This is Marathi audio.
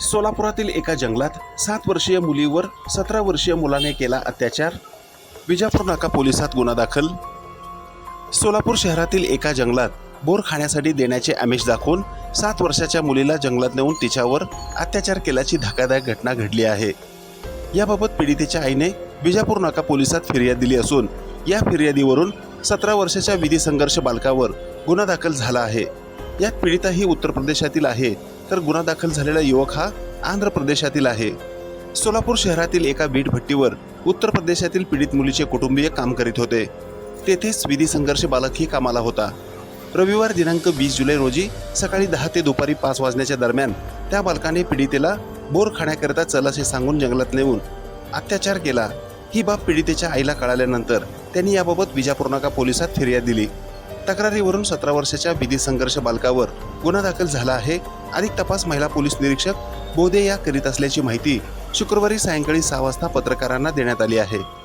सोलापुरातील एका जंगलात सात वर्षीय मुलीवर सतरा वर्षीय मुलाने केला अत्याचार. विजापूर नाका पोलिसात गुन्हा दाखल. सोलापूर शहरातील एका जंगलात बोर खाण्यासाठी देण्याचे आमिष दाखवून सात वर्षाच्या मुलीला जंगलात नेऊन तिच्यावर अत्याचार केल्याची धक्कादायक घटना घडली आहे. याबाबत पीडितेच्या आईने विजापूर नाका पोलिसात फिर्याद दिली असून या फिर्यादीवरून सतरा वर्षाच्या विधी संघर्ष बालकावर गुन्हा दाखल झाला आहे. यात पीडिता ही उत्तर प्रदेशातील आहे. तर गुन्हा दाखल झालेला युवक हा आंध्र प्रदेशातील आहे. सोलापूर शहरातील एका वीट भट्टीवर उत्तर प्रदेशातील पीडित मुलीचे कुटुंबीय काम करीत होते. तेथेच विधी संघर्ष बालकही कामाला होता. रविवार दिनांक वीस जुलै रोजी सकाळी दहा ते दुपारी पाच वाजण्याच्या दरम्यान त्या बालकाने पीडितेला बोर खाण्याकरिता चल असे सांगून जंगलात नेऊन अत्याचार केला. ही बाब पीडितेच्या आईला कळाल्यानंतर त्यांनी याबाबत विजापूर नाका पोलिसात फिर्याद दिली. तक्रारीवरून सतरा वर्षाच्या विधी संघर्ष बालकावर गुन्हा दाखल झाला आहे अधिक तपास महिला पोलीस निरीक्षक बोधे या करीत असल्याची माहिती शुक्रवारी सायंकाळी सहा वाजता पत्रकारांना देण्यात आली आहे.